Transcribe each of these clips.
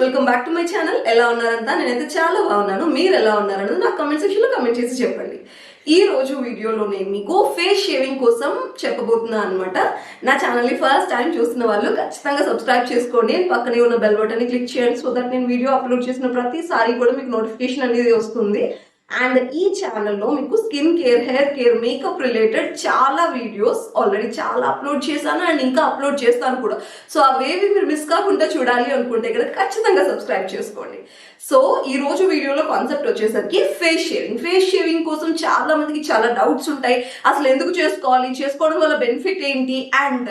Welcome back to my channel. ఎలా ఉన్నారంతా? నేనైతే చాలా బాగున్నాను. మీరు ఎలా ఉన్నారన్నది నాకు కమెంట్ సెక్షన్లో కమెంట్ చేసి చెప్పండి. ఈ రోజు వీడియోలో నేను మీకు ఫేస్ షేవింగ్ కోసం చెప్పబోతున్నాను అనమాట నా ఛానల్ని ఫస్ట్ టైం చూస్తున్న వాళ్ళు ఖచ్చితంగా సబ్స్క్రైబ్ చేసుకోండి. పక్కనే ఉన్న బెల్ బటన్ని క్లిక్ చేయండి సో దట్ నేను వీడియో అప్లోడ్ చేసిన ప్రతిసారి కూడా మీకు నోటిఫికేషన్ అనేది వస్తుంది. అండ్ ఈ ఛానల్లో మీకు skin care hair care makeup related చాలా వీడియోస్ ఆల్రెడీ చాలా అప్లోడ్ చేశాను అండ్ ఇంకా అప్లోడ్ చేస్తాను కూడా. సో అవేవి మీరు మిస్ కాకుండా చూడాలి అనుకుంటే కదా ఖచ్చితంగా సబ్స్క్రైబ్ చేసుకోండి. సో ఈ రోజు వీడియోలో కాన్సెప్ట్ వచ్చేసరికి ఫేస్ షేవింగ్. ఫేస్ షేవింగ్ కోసం చాలా మందికి చాలా డౌట్స్ ఉంటాయి. అసలు ఎందుకు చేసుకోవాలి? చేసుకోవడం వల్ల బెనిఫిట్ ఏంటి? అండ్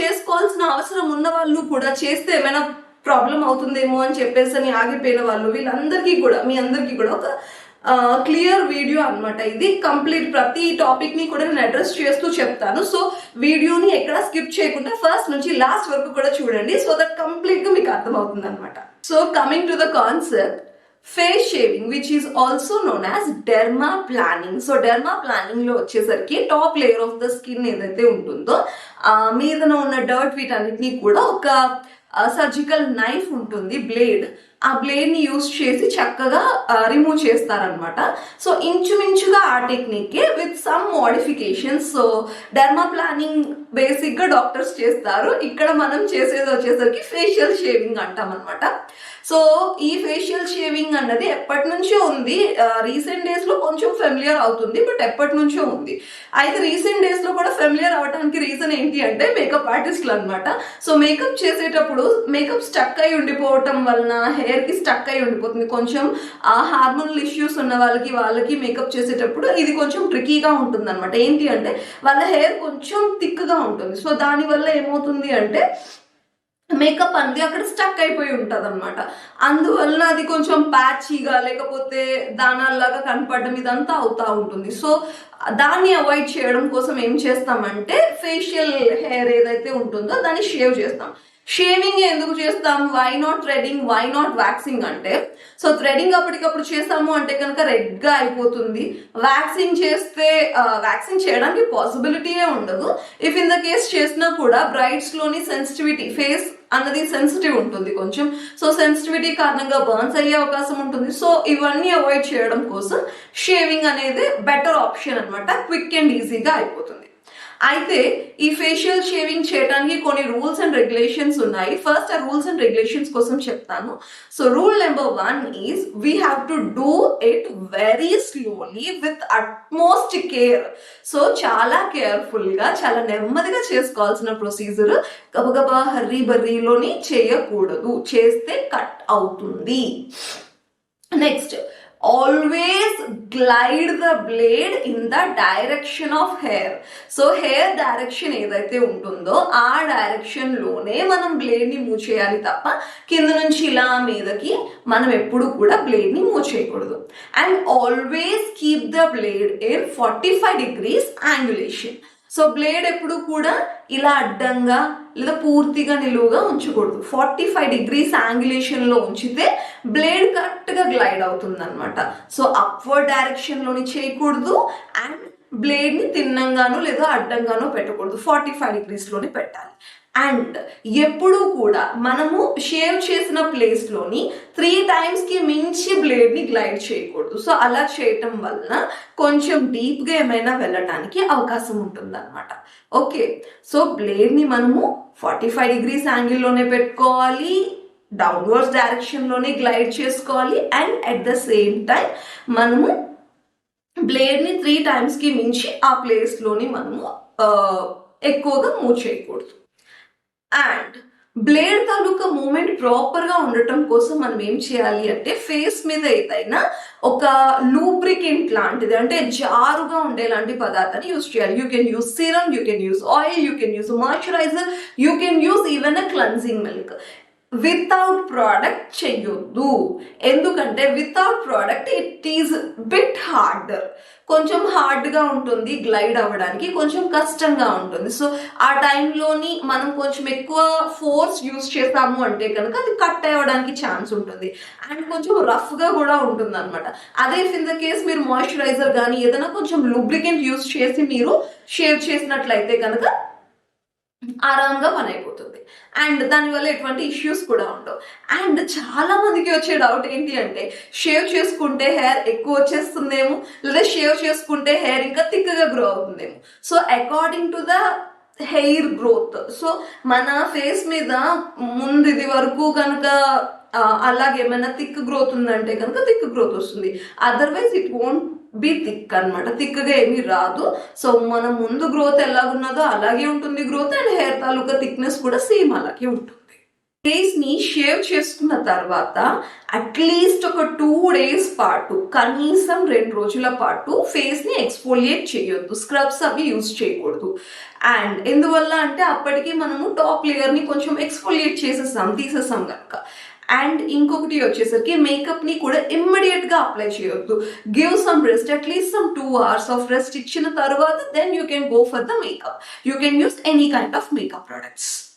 చేసుకోవాల్సిన అవసరం ఉన్న వాళ్ళు కూడా చేస్తే ఏమైనా ప్రాబ్లం అవుతుందేమో అని చెప్పేసి అని ఆగిపోయిన వాళ్ళు వీళ్ళందరికీ కూడా మీ అందరికీ కూడా ఒక క్లియర్ వీడియో అన్నమాట ఇది. కంప్లీట్ ప్రతి టాపిక్ని కూడా నేను అడ్రస్ చేస్తూ చెప్తాను. సో వీడియోని ఎక్కడ స్కిప్ చేయకుండా ఫస్ట్ నుంచి లాస్ట్ వరకు కూడా చూడండి. సో దట్ కంప్లీట్గా మీకు అర్థమవుతుంది అనమాట so coming to the concept face shaving which is also known as derma planing so derma ప్లానింగ్లో వచ్చేసరికి top layer of the skin ఏదైతే ఉంటుందో మీదన ఉన్న డర్ట్ వీటన్నిటినీ కూడా ఒక సర్జికల్ నైఫ్ ఉంటుంది బ్లేడ్ ఆ బ్లేడ్ని యూజ్ చేసి చక్కగా రిమూవ్ చేస్తారనమాట సో ఇంచుమించుగా ఆ technique with some modifications so derma planing బేసిక్గా డాక్టర్స్ చేస్తారు. ఇక్కడ మనం చేసేది వచ్చేసరికి ఫేషియల్ షేవింగ్ అంటాం అనమాట సో ఈ ఫేషియల్ షేవింగ్ అన్నది ఎప్పటి నుంచో ఉంది. రీసెంట్ డేస్లో కొంచెం ఫెమిలియర్ అవుతుంది బట్ ఎప్పటి నుంచో ఉంది. అయితే రీసెంట్ డేస్లో కూడా ఫెమిలియర్ అవడానికి రీజన్ ఏంటి అంటే మేకప్ ఆర్టిస్ట్లు అనమాట సో మేకప్ చేసేటప్పుడు మేకప్ స్టక్ అయి ఉండిపోవటం వలన హెయిర్ కి స్టక్ అయి ఉండిపోతుంది. కొంచెం ఆ హార్మోనల్ ఇష్యూస్ ఉన్న వాళ్ళకి వాళ్ళకి మేకప్ చేసేటప్పుడు ఇది కొంచెం ట్రికీగా ఉంటుంది అనమాట ఏంటి అంటే వాళ్ళ హెయిర్ కొంచెం థిక్గా ఉంటుంది. సో దానివల్ల ఏమవుతుంది అంటే మేకప్ అనేది అక్కడ స్టక్ అయిపోయి ఉంటుంది అనమాట అందువల్ల అది కొంచెం ప్యాచీగా లేకపోతే దానాల్లాగా కనపడడం ఇదంతా అవుతూ ఉంటుంది. సో దాన్ని అవాయిడ్ చేయడం కోసం ఏం చేస్తామంటే ఫేషియల్ హెయిర్ ఏదైతే ఉంటుందో దాన్ని షేవ్ చేస్తాం. షేవింగ్ ఎందుకు చేస్తాం why not threading why not waxing అంటే? సో థ్రెడింగ్ అప్పటికప్పుడు చేస్తాము అంటే కనుక రెడ్గా అయిపోతుంది. వ్యాక్సింగ్ చేస్తే వ్యాక్సింగ్ చేయడానికి పాసిబిలిటీయే ఉండదు. ఇఫ్ ఇన్ ద కేస్ చేసినా కూడా బ్రైడ్స్లోని సెన్సిటివిటీ ఫేస్ అన్నది సెన్సిటివ్ ఉంటుంది కొంచెం. సో సెన్సిటివిటీ కారణంగా బర్న్స్ అయ్యే అవకాశం ఉంటుంది. సో ఇవన్నీ అవాయిడ్ చేయడం కోసం షేవింగ్ అనేది బెటర్ ఆప్షన్ అనమాట క్విక్ అండ్ ఈజీగా అయిపోతుంది. అయితే ఈ ఫేషియల్ షేవింగ్ చేయడానికి కొన్ని రూల్స్ అండ్ రెగ్యులేషన్స్ ఉన్నాయి. ఫస్ట్ ఆ రూల్స్ అండ్ రెగ్యులేషన్స్ కోసం చెప్తాను. So rule number one is we have to do it very slowly with utmost care so చాలా కేర్ఫుల్గా చాలా నెమ్మదిగా చేసుకోవాల్సిన ప్రొసీజర్ గబగబా హర్రీ బర్రీలోని చేయకూడదు. చేస్తే కట్ అవుతుంది. Next always glide the blade in the direction of hair so hair direction ఏదైతే ఉంటుందో ఆ డైరెక్షన్లోనే మనం బ్లేడ్ని మూవ్ చేయాలి తప్ప కింద నుంచి ఇలా మీదకి మనం ఎప్పుడు కూడా బ్లేడ్ని మూవ్ చేయకూడదు. And always keep the blade in forty five degrees angulation so blade ఎప్పుడు కూడా ఇలా అడ్డంగా లేదా పూర్తిగా నిలువుగా ఉంచకూడదు. ఫార్టీ ఫైవ్ డిగ్రీస్ యాంగులేషన్లో ఉంచితే బ్లేడ్ కరెక్ట్గా గ్లైడ్ అవుతుంది అనమాట సో అప్వర్డ్ డైరెక్షన్లోని చేయకూడదు అండ్ బ్లేడ్ని తిన్నంగానో లేదా అడ్డంగానో పెట్టకూడదు. ఫార్టీ ఫైవ్ డిగ్రీస్లోని పెట్టాలి. అండ్ ఎప్పుడూ కూడా మనము షేవ్ చేసిన ప్లేస్లోని త్రీ టైమ్స్కి మించి బ్లేడ్ని గ్లైడ్ చేయకూడదు. సో అలా చేయటం వలన కొంచెం డీప్గా ఏమైనా వెళ్ళటానికి అవకాశం ఉంటుందన్నమాట. ఓకే సో బ్లేడ్ని మనము ఫార్టీ ఫైవ్ డిగ్రీస్ యాంగిల్లోనే పెట్టుకోవాలి డౌన్వర్డ్స్ డైరెక్షన్లోనే గ్లైడ్ చేసుకోవాలి and at the same time మనము బ్లేడ్ని త్రీ టైమ్స్కి మించి ఆ ప్లేస్లోని మనము uh, ఎక్కువగా మూవ్ చేయకూడదు. అండ్ బ్లేడ్ తాలూకా మూమెంట్ ప్రాపర్గా ఉండటం కోసం మనం ఏం చేయాలి అంటే ఫేస్ మీద ఏదైనా ఒక లూబ్రికెంట్ లాంటిది అంటే జారుగా ఉండేలాంటి పదార్థాన్ని యూస్ చేయాలి. You can use serum you can use oil you can use moisturiser you can use even a cleansing milk without product చెయ్యొద్దు. ఎందుకంటే without product it is bit harder కొంచెం హార్డ్గా ఉంటుంది గ్లైడ్ అవ్వడానికి కొంచెం కష్టంగా ఉంటుంది. సో ఆ టైంలోని మనం కొంచెం ఎక్కువ ఫోర్స్ యూస్ చేస్తాము అంటే కనుక అది కట్ అవ్వడానికి ఛాన్స్ ఉంటుంది. అండ్ కొంచెం రఫ్గా కూడా ఉంటుంది అనమాట అదే ఇన్ ద కేస్ మీరు మాయిశ్చరైజర్ కానీ ఏదైనా కొంచెం లూబ్రికెంట్ యూస్ చేసి మీరు షేవ్ చేసినట్లయితే కనుక ఆరాంగా పని అయిపోతుంది అండ్ దానివల్ల ఎటువంటి ఇష్యూస్ కూడా ఉండవు. అండ్ చాలా మందికి వచ్చే డౌట్ ఏంటి అంటే షేవ్ చేసుకుంటే హెయిర్ ఎక్కువ వచ్చేస్తుందేమో లేదా షేవ్ చేసుకుంటే హెయిర్ ఇంకా థిక్గా గ్రో అవుతుందేమో. So according to the hair growth so మన ఫేస్ మీద ముందు ఇది వరకు కనుక అలాగే ఏమైనా థిక్ గ్రోత్ ఉందంటే కనుక థిక్ గ్రోత్ వస్తుంది. Otherwise it won't be thick అనమాట థిక్గా ఏమీ రాదు. సో మన ముందు గ్రోత్ ఎలాగున్నదో అలాగే ఉంటుంది గ్రోత్ అండ్ హెయిర్ తాలూకా థిక్నెస్ కూడా సేమ్ అలాగే ఉంటుంది. ఫేస్ని షేవ్ చేసుకున్న తర్వాత అట్లీస్ట్ ఒక టూ డేస్ పాటు కనీసం రెండు రోజుల పాటు ఫేస్ని ఎక్స్ఫోలియేట్ చేయొద్దు. స్క్రబ్స్ అవి యూజ్ చేయకూడదు. అండ్ ఎందువల్ల అంటే అప్పటికి మనము టాప్ లేయర్ని కొంచెం ఎక్స్ఫోలియేట్ చేసేసాం తీసేసాం కనుక అండ్ ఇంకొకటి వచ్చేసరికి మేకప్ని కూడా ఇమ్మీడియట్గా అప్లై చేయొద్దు. Give some rest at least some two hours of rest ఇచ్చిన తర్వాత then you can go for the makeup you can use any kind of makeup products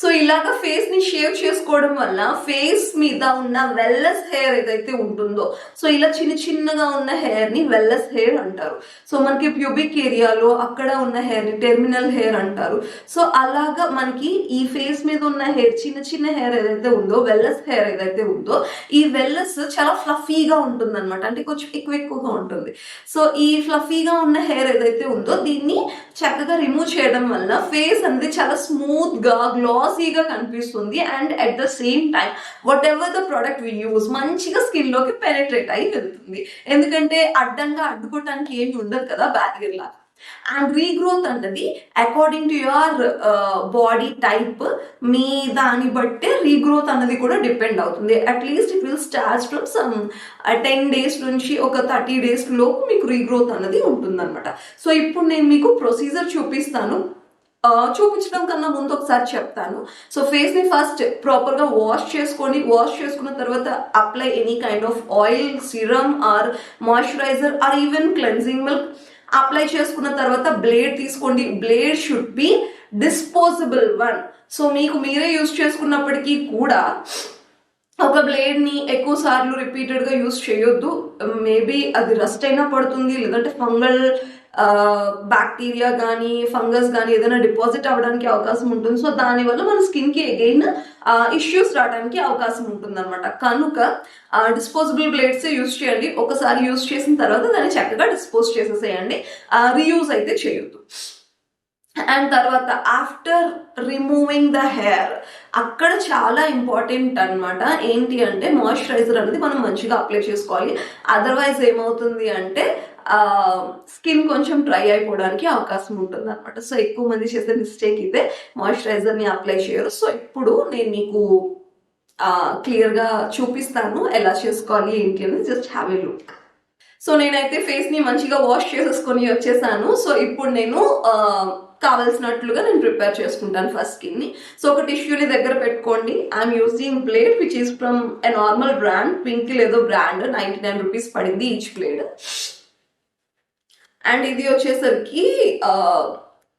so ఇలాగ ఫేస్ని షేవ్ చేసుకోవడం వల్ల ఫేస్ మీద ఉన్న వెల్లెస్ హెయిర్ ఏదైతే ఉంటుందో సో ఇలా చిన్న చిన్నగా ఉన్న హెయిర్ని వెల్లెస్ హెయిర్ అంటారు. సో మనకి ప్యూబిక్ ఏరియాలో అక్కడ ఉన్న హెయిర్ని టెర్మినల్ హెయిర్ అంటారు. సో అలాగా మనకి ఈ ఫేస్ మీద ఉన్న హెయిర్ చిన్న చిన్న హెయిర్ ఏదైతే ఉందో వెల్లెస్ హెయిర్ ఏదైతే ఉందో ఈ వెల్లెస్ చాలా ఫ్లఫీగా ఉంటుంది అనమాట అంటే కొంచెం ఎక్కువ ఎక్కువగా ఉంటుంది. సో ఈ ఫ్లఫీగా ఉన్న హెయిర్ ఏదైతే ఉందో దీన్ని చక్కగా రిమూవ్ చేయడం వల్ల ఫేస్ అనేది చాలా స్మూత్గా గ్లాస్ గ్లాసీగా కనిపిస్తుంది and at the same time whatever the product we use మంచిగా స్కిన్లోకి పెనట్రేట్ అయి వెళ్తుంది. ఎందుకంటే అడ్డంగా అడ్డుకోవటానికి ఏమి ఉండదు కదా బ్యారియర్ లాగా. అండ్ రీగ్రోత్ అన్నది according to your body type మీ దాన్ని బట్టే రీగ్రోత్ అన్నది కూడా డిపెండ్ అవుతుంది. At least it will start from some ten days నుంచి ఒక థర్టీ డేస్ లోపు మీకు రీగ్రోత్ అన్నది ఉంటుందన్నమాట. సో ఇప్పుడు నేను మీకు ప్రొసీజర్ చూపిస్తాను. చూపించడం కన్నా ముందు ఒకసారి చెప్తాను. సో ఫేస్ని ఫస్ట్ ప్రాపర్గా వాష్ చేసుకొని వాష్ చేసుకున్న తర్వాత apply any kind of oil serum or moisturiser or even cleansing milk apply చేసుకున్న తర్వాత బ్లేడ్ తీసుకోండి. Blade should be disposable one so మీకు మీరే యూజ్ చేసుకున్నప్పటికీ కూడా ఒక బ్లేడ్ని ఎక్కువ సార్లు రిపీటెడ్గా యూస్ యూజ్ చేయొద్దు. మేబీ అది రస్ట్ అయినా పడుతుంది లేదంటే ఫంగల్ బ్యాక్టీరియా కానీ ఫంగస్ కానీ ఏదైనా డిపాజిట్ అవ్వడానికి అవకాశం ఉంటుంది. సో దానివల్ల మన స్కిన్కి అగైన్ ఇష్యూస్ రావడానికి అవకాశం ఉంటుంది అనమాట కనుక డిస్పోజబుల్ బ్లేడ్స్ యూస్ చేయండి. ఒకసారి యూజ్ చేసిన తర్వాత దాన్ని చక్కగా డిస్పోజ్ చేసేసేయండి. రీయూజ్ అయితే చేయొద్దు. అండ్ తర్వాత ఆఫ్టర్ రిమూవింగ్ ద హెయిర్ అక్కడ చాలా ఇంపార్టెంట్ అన్నమాట. ఏంటి అంటే మాయిశ్చరైజర్ అనేది మనం మంచిగా అప్లై చేసుకోవాలి. అదర్వైజ్ ఏమవుతుంది అంటే స్కిన్ కొంచెం డ్రై అయిపోవడానికి అవకాశం ఉంటుంది అనమాట సో ఎక్కువ మంది చేసే మిస్టేక్ ఇదే. మాయిశ్చరైజర్ని అప్లై చేయరు. సో ఇప్పుడు నేను మీకు క్లియర్గా చూపిస్తాను ఎలా చేసుకోవాలి ఏంటి అనేది just have a look so నేనైతే ఫేస్ని మంచిగా వాష్ చేసేసుకొని వచ్చేసాను. సో ఇప్పుడు నేను కావలసినట్లుగా నేను ప్రిపేర్ చేసుకుంటాను ఫస్ట్ స్కిన్ని సో ఒక టిష్యూని దగ్గర పెట్టుకోండి. I'm using blade which is from a normal brand pink లేదో బ్రాండ్ నైంటీ నైన్ రూపీస్ పడింది ఈచ్ బ్లేడ్ అండ్ ఇది వచ్చేసరికి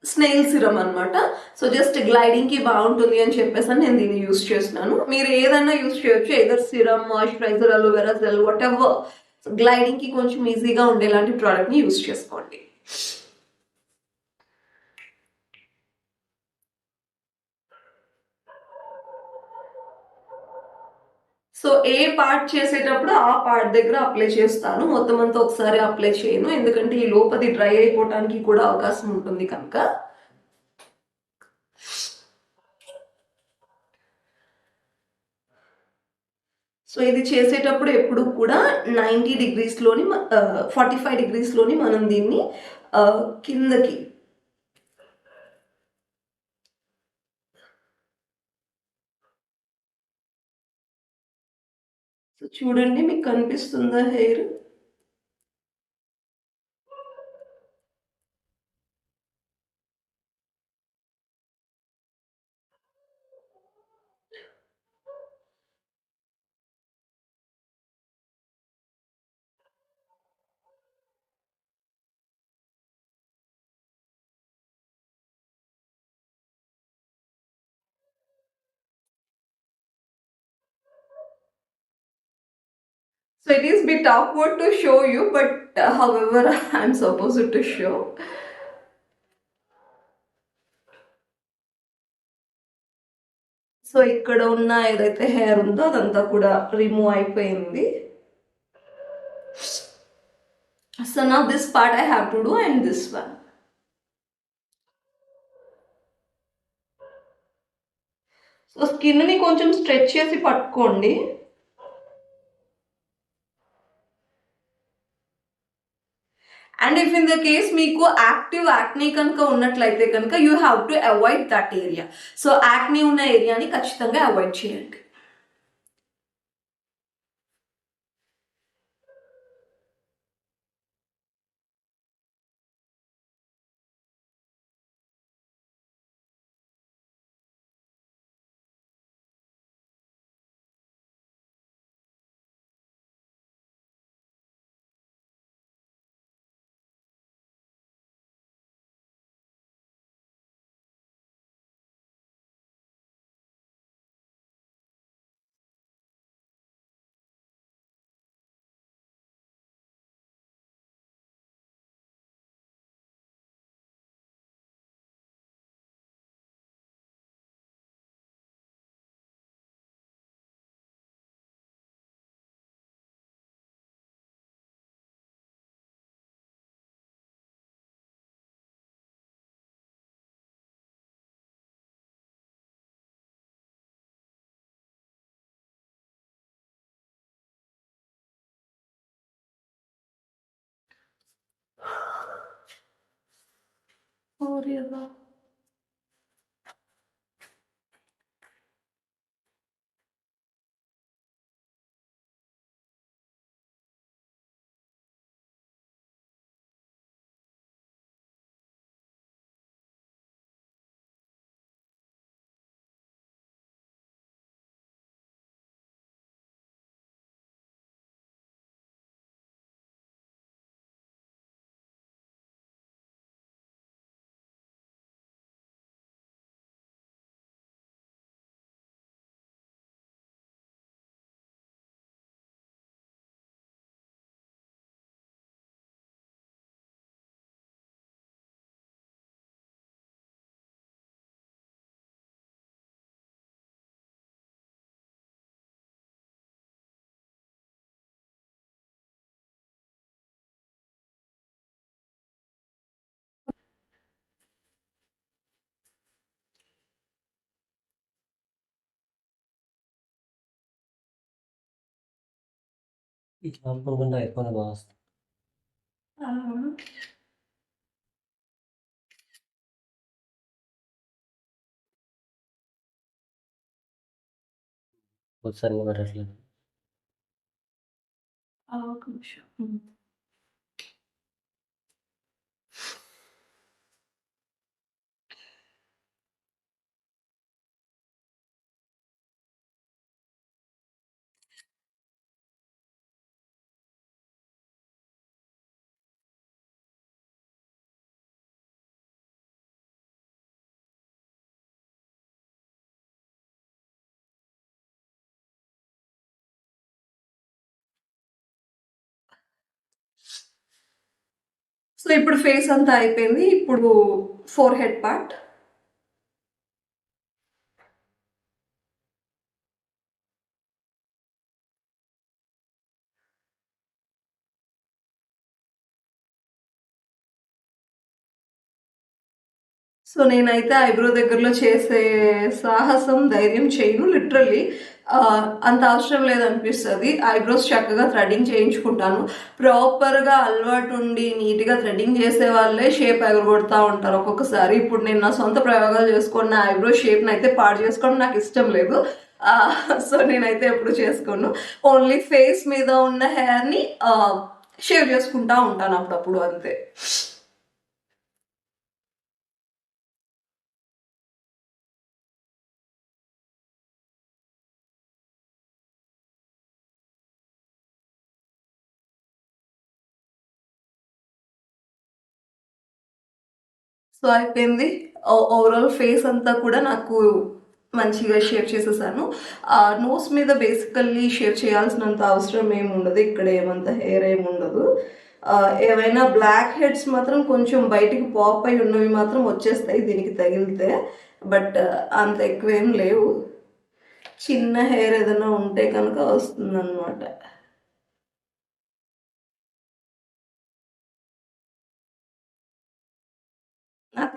స్నేల్ సిరమ్ అనమాట సో జస్ట్ గ్లైడింగ్కి బాగుంటుంది అని చెప్పేసి నేను దీన్ని యూస్ చేస్తున్నాను. మీరు ఏదైనా యూస్ చేయొచ్చు either serum moisturiser aloe vera gel whatever గ్లైడింగ్కి కొంచెం ఈజీగా ఉండేలాంటి ప్రోడక్ట్ని యూస్ చేసుకోండి. సో ఏ పార్ట్ చేసేటప్పుడు ఆ పార్ట్ దగ్గర అప్లై చేస్తాను. మొత్తం అంతా ఒకసారి అప్లై చేయను. ఎందుకంటే ఈ లోపది డ్రై అయిపోవటానికి కూడా అవకాశం ఉంటుంది కనుక. సో ఇది చేసేటప్పుడు ఎప్పుడు కూడా నైంటీ డిగ్రీస్లోని ఫార్టీ ఫైవ్ డిగ్రీస్లోని మనం దీన్ని కిందకి సో చూడండి మీకు కనిపిస్తుందా hair? So it is bit awkward to show you, but uh, however, I'm supposed to show. So ఇక్కడ ఉన్న ఏదైతే హెయిర్ ఉందో అదంతా కూడా రిమూవ్ అయిపోయింది. సో నా this part I have to do and this one so స్కిన్ని కొంచెం స్ట్రెచ్ చేసి పట్టుకోండి. And if in the case మీకు యాక్టివ్ యాక్నీ కనుక ఉన్నట్లయితే కనుక you have to avoid that area so acne ఉన్న ఏరియాని ఖచ్చితంగా అవాయిడ్ చేయండి. Gloria, Lord. Yapma bunda yapmanı bağız. बहुत सारी मदद लगी సో ఇప్పుడు ఫేస్ అంతా అయిపోయింది. ఇప్పుడు ఫోర్ హెడ్ పార్ట్. సో నేనైతే ఐబ్రో దగ్గరలో చేసే సాహసం ధైర్యం చేయను లిటరల్లీ అంత అవసరం లేదనిపిస్తుంది. ఐబ్రోస్ చక్కగా థ్రెడింగ్ చేయించుకుంటాను. ప్రాపర్గా అలవాటు ఉండి నీట్గా థ్రెడింగ్ చేసే వాళ్ళే షేప్ ఎగరగొడతా ఉంటారు ఒక్కొక్కసారి. ఇప్పుడు నేను నా సొంత ప్రయోగాలు చేసుకున్న ఐబ్రో షేప్ని అయితే పాడు చేసుకోవడం నాకు ఇష్టం లేదు. సో నేనైతే ఎప్పుడు చేసుకోను. ఓన్లీ ఫేస్ మీద ఉన్న హెయిర్ని షేవ్ చేసుకుంటా ఉంటాను అప్పుడప్పుడు అంతే. సో అయిపోయింది ఓవరాల్ ఫేస్ అంతా కూడా నాకు మంచిగా షేవ్ చేసేసాను. నోస్ మీద బేసికల్లీ షేవ్ చేయాల్సినంత అవసరం ఏమి ఉండదు. ఇక్కడ ఏమంత హెయిర్ ఏమి ఉండదు. ఏవైనా బ్లాక్ హెడ్స్ మాత్రం కొంచెం బయటికి పాప్ అయి ఉన్నవి మాత్రం వచ్చేస్తాయి దీనికి తగిలితే. బట్ అంత ఎక్కువ ఏం లేవు. చిన్న హెయిర్ ఏదైనా ఉంటే కనుక వస్తుందన్నమాట.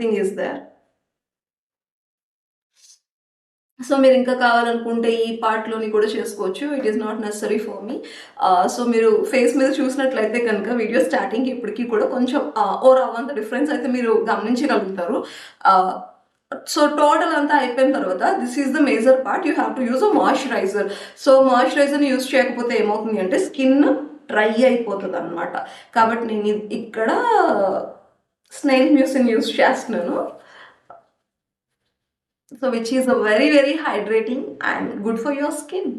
నథింగ్ ఇస్ దర్ సో మీరు ఇంకా కావాలనుకుంటే ఈ పార్ట్లోని కూడా చేసుకోవచ్చు. It is not necessary for me so మీరు ఫేస్ మీద చూసినట్లయితే కనుక వీడియో స్టార్టింగ్ ఇప్పటికీ కూడా కొంచెం uh, ఓ అవంత డిఫరెన్స్ అయితే మీరు గమనించగలుగుతారు. Uh, సో టోటల్ అంతా అయిపోయిన తర్వాత this is the major part you have to use a moisturiser so మాయిశ్చరైజర్ని use చేయకపోతే ఏమవుతుంది అంటే స్కిన్ డ్రై అయిపోతుంది అనమాట కాబట్టి నేను ఇక్కడ స్నేల్ మ్యూసిన్ యూజ్ చేస్తున్నాను. So which is a very very hydrating and good for your skin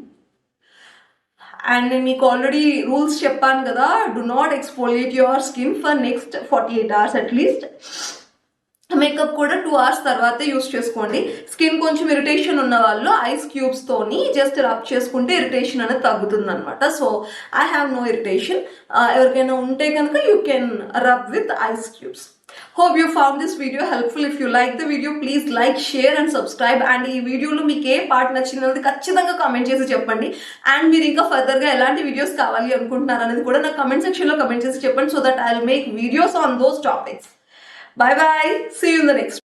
and నేను మీకు ఆల్రెడీ రూల్స్ చెప్పాను కదా do not exfoliate your skin for next forty eight hours at least makeup కూడా two hours తర్వాతే use చేసుకోండి. Skin కొంచెం irritation ఉన్న వాళ్ళు ఐస్ క్యూబ్స్తోని జస్ట్ రబ్ చేసుకుంటే ఇరిటేషన్ అనేది తగ్గుతుంది అనమాట so I have no irritation ఎవరికైనా ఉంటే కనుక you can rub with ice cubes hope you found this video helpful if you like the video please like share and subscribe and ఈ వీడియోలో మీకు ఏ పార్ట్ నచ్చినది ఖచ్చితంగా కామెంట్ చేసి చెప్పండి. అండ్ మీరు ఇంకా ఫర్దర్గా ఎలాంటి వీడియోస్ కావాలి అనుకుంటున్నారు అనేది కూడా నాకు కమెంట్ సెక్షన్లో కమెంట్ చేసి చెప్పండి. So that I will make videos on those topics bye bye see you the next